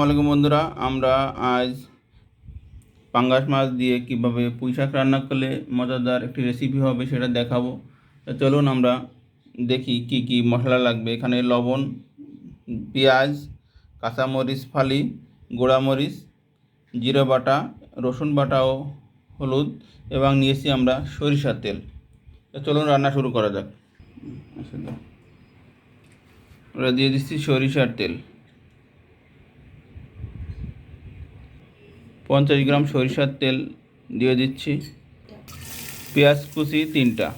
আসসালামু আলাইকুম বন্ধুরা, আমরা আজ পাঙ্গাস মাছ দিয়ে কীভাবে পুঁই শাক রান্না করলে মজাদার একটি রেসিপি হবে সেটা দেখাবো। চলুন আমরা দেখি কি কি মশলা লাগবে। এখানে লবণ, পেঁয়াজ, কাঁচামরিচ, ফালি, গোড়ামরিচ, জিরে বাটা, রসুন বাটা ও হলুদ এবং নিয়েছি আমরা সরিষার তেল। চলুন রান্না শুরু করা যাক। দিয়ে দিচ্ছি সরিষার তেল। পঞ্চাশ গ্রাম সরিষার তেল দিয়ে দিচ্ছি। পেঁয়াজ কুচি তিনটা।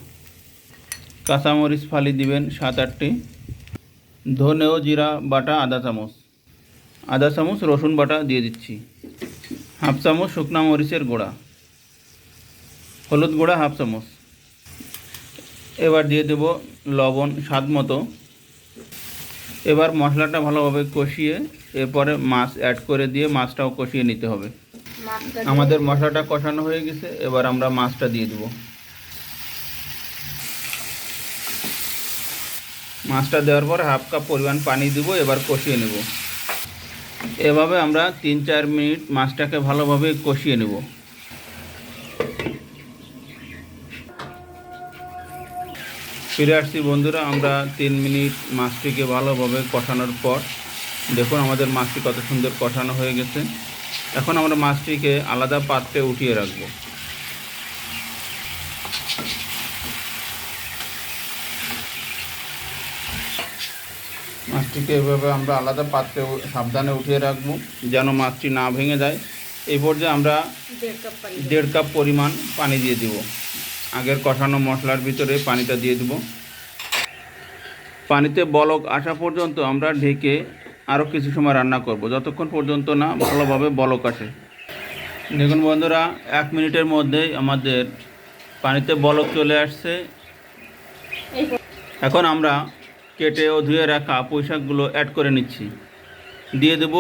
কাঁচামরিচ ফালি দিবেন সাত আটটি। ধনে ও জিরা বাটা আধা চামচ। আধা চামচ রসুন বাটা দিয়ে দিচ্ছি। হাফ চামচ শুকনা মরিচের গুঁড়া। হলুদ গুঁড়া হাফ চামচ। এবার দিয়ে দেব লবণ স্বাদ মতো। এবার মশলাটা ভালোভাবে কষিয়ে এরপরে মাছ অ্যাড করে দিয়ে মাছটাও কষিয়ে নিতে হবে। আমাদের মশলাটা কষানো হয়ে গেছে, এবার আমরা মাছটা দিয়ে দেবো। মাছটা দেওয়ার পর হাফ কাপ পরিমাণ পানি দিব, এবার কষিয়ে নেব। এভাবে আমরা তিন চার মিনিট মাছটাকে ভালোভাবে কষিয়ে নেব। ফিরে আসছি বন্ধুরা, আমরা তিন মিনিট মাছটিকে ভালোভাবে কষানোর পর। দেখুন, আমাদের মাছটি কত সুন্দর কষানো হয়ে গেছে। এখন আমরা মাছটিকে আলাদা পাত্রে উঠিয়ে রাখব। মাছটিকে এভাবে আমরা আলাদা পাত্রে সাবধানে উঠিয়ে রাখব যেন মাছটি না ভেঙে যায়। এই পর্যায়ে আমরা দেড় কাপ পরিমাণ পানি দিয়ে দিব। আগের কষানো মশলার ভিতরে পানিটা দিয়ে দিব। পানিতে বলক আসা পর্যন্ত আমরা ঢেকে আরও কিছু সময় রান্না করব। যতক্ষণ পর্যন্ত না ভালোভাবে বলক আসে। দেখুন বন্ধুরা, এক মিনিটের মধ্যেই আমাদের পানিতে বলক চলে আসছে। এখন আমরা কেটে ও ধুয়ে রাখা পুঁই শাকগুলো অ্যাড করে নিচ্ছি। দিয়ে দেব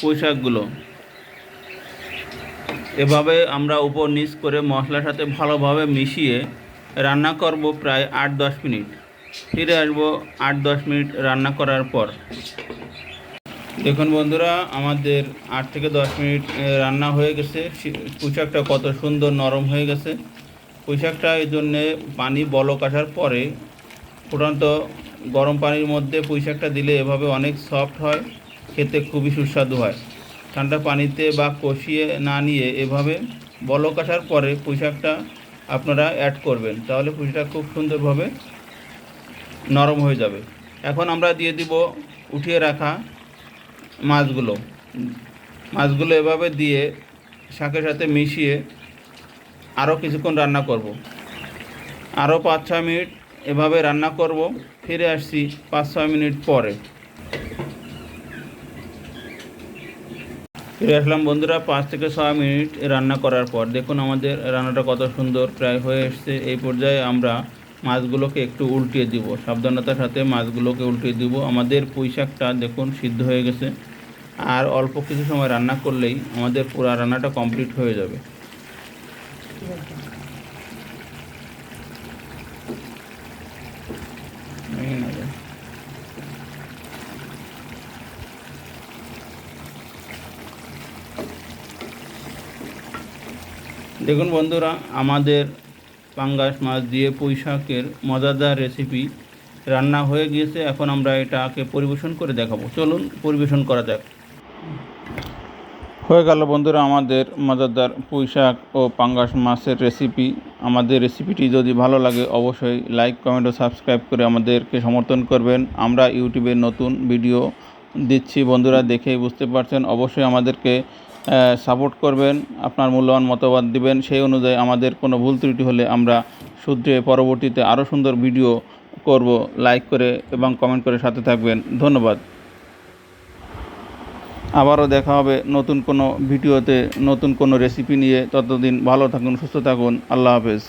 পুঁই শাকগুলো এভাবে আমরা উপর নিচ করে মশলার সাথে ভালোভাবে মিশিয়ে রান্না করব প্রায় আট দশ মিনিট। ফিরে আসব আট দশ মিনিট রান্না করার পর। দেখুন বন্ধুরা, আমাদের আট থেকে দশ মিনিট রান্না হয়ে গেছে। শি- পুঁই শাকটা কত সুন্দর নরম হয়ে গেছে। পুঁই শাকটা এই জন্যে পানি বলক আসার পরে ফুটন্ত গরম পানির মধ্যে পুঁই শাকটা দিলে এভাবে অনেক সফট হয়, খেতে খুবই সুস্বাদু হয়। ঠান্ডা পানিতে বা কষিয়ে না নিয়ে এভাবে বলক আসার পরে পুঁই শাকটা আপনারা অ্যাড করবেন। তাহলে পুঁই শাক খুব সুন্দরভাবে নরম হয়ে যাবে। এখন আমরা দিয়ে দিব উঠিয়ে রাখা মাছগুলো। মাছগুলো এভাবে দিয়ে শাকের সাথে মিশিয়ে আরও কিছুক্ষণ রান্না করব। আরও পাঁচ ছয় মিনিট এভাবে রান্না করব। ফিরে আসছি পাঁচ ছয় মিনিট পরে। ফিরে আসলাম বন্ধুরা, পাঁচ থেকে ছয় মিনিট রান্না করার পর। দেখুন আমাদের রান্নাটা কত সুন্দর প্রায় হয়ে এসছে। এই পর্যায়ে আমরা মাছগুলোকে একটু উল্টিয়ে দিব। সাবধানতার সাথে মাছগুলোকে উল্টিয়ে দিব। আমাদের পুঁই শাকটা দেখুন সিদ্ধ হয়ে গেছে। আর অল্প কিছু সময় রান্না করলেই আমাদের পুরো রান্নাটা কমপ্লিট হয়ে যাবে। দেখুন বন্ধুরা, আমাদের পাঙ্গাস মাছ দিয়ে পুঁই শাকের মজাদার রেসিপি রান্না হয়ে গিয়েছে। এখন আমরা এটাকে পরিবেশন করে দেখাবো। চলুন পরিবেশন করা যাক। হয়ে গেল বন্ধুরা আমাদের মজাদার পুঁই শাক ও পাঙ্গাস মাছের রেসিপি আমাদের রেসিপিটি যদি ভালো লাগে অবশ্যই লাইক কমেন্ট ও সাবস্ক্রাইব করে আমাদেরকে সমর্থন করবেন। আমরা ইউটিউবে নতুন ভিডিও দিচ্ছি। বন্ধুরা দেখেই বুঝতে পারছেন। অবশ্যই আমাদেরকে সাপোর্ট করবেন, আপনার মূল্যবান মতবাদ দিবেন, সেই অনুযায়ী আমাদের কোনো ভুল ত্রুটি হলে আমরা শুধরে পরবর্তীতে আরও সুন্দর ভিডিও করব। লাইক করে এবং কমেন্ট করে সাথে থাকবেন। ধন্যবাদ। আবারও দেখা হবে নতুন কোনো ভিডিওতে নতুন কোনো রেসিপি নিয়ে। ততদিন ভালো থাকুন, সুস্থ থাকুন। আল্লাহ হাফেজ।